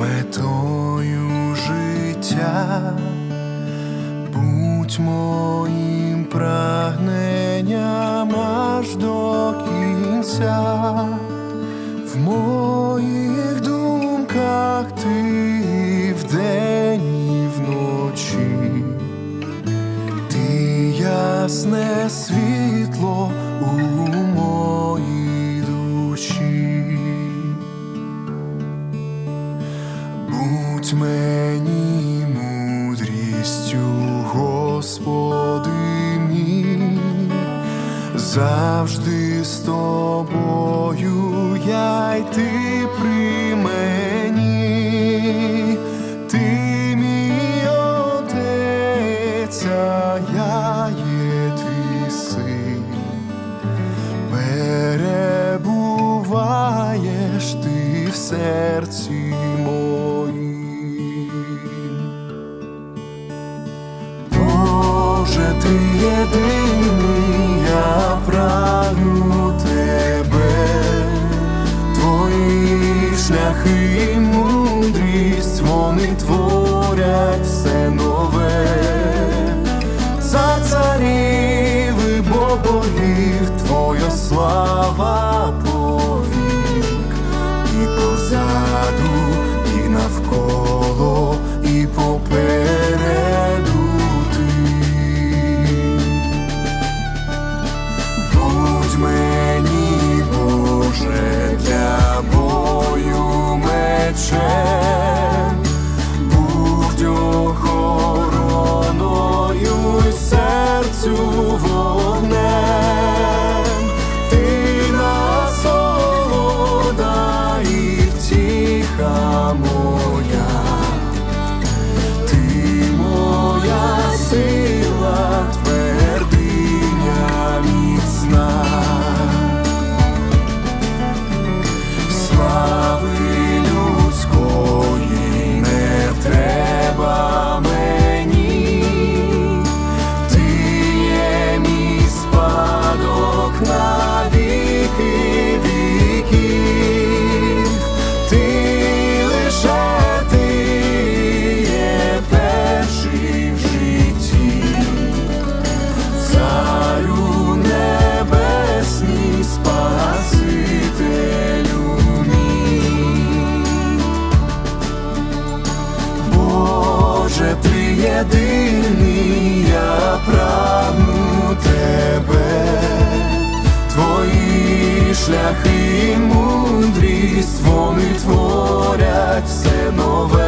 метою життя, будь моїм прагненням аж до кінця, в моїх думках ти вдень і вночі, ти ясне світло у моїй Будь мені мудрістю, Господи мій, завжди з тобою я йти при єдиний, я прагну тебе, твої шляхи мудрість, вони творять все нове. За царів мечем, будь охороною серцю Ти єдиний, я прагну тебе, твої шляхи, мудрість, вони творять все нове.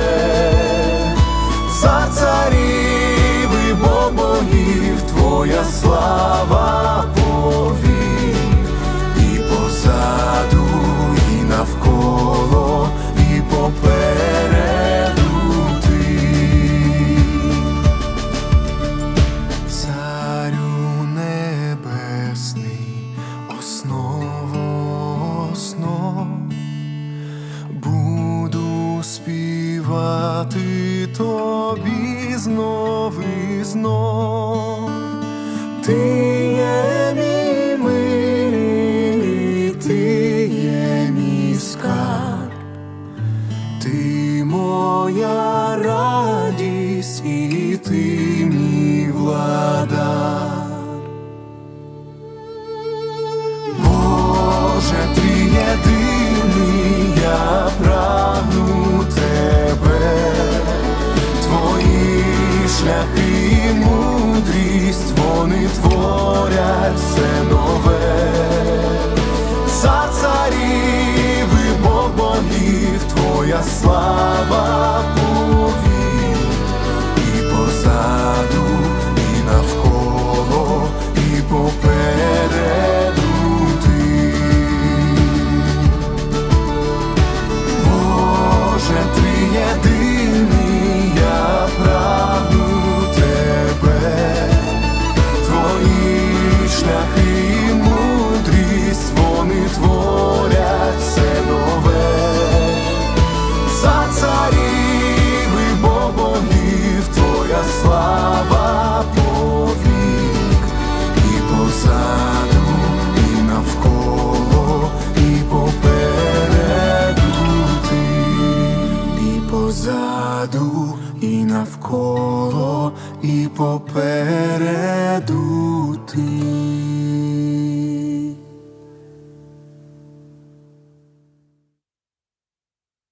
Співати тобі знов і знов. Ти є мій попереду ти.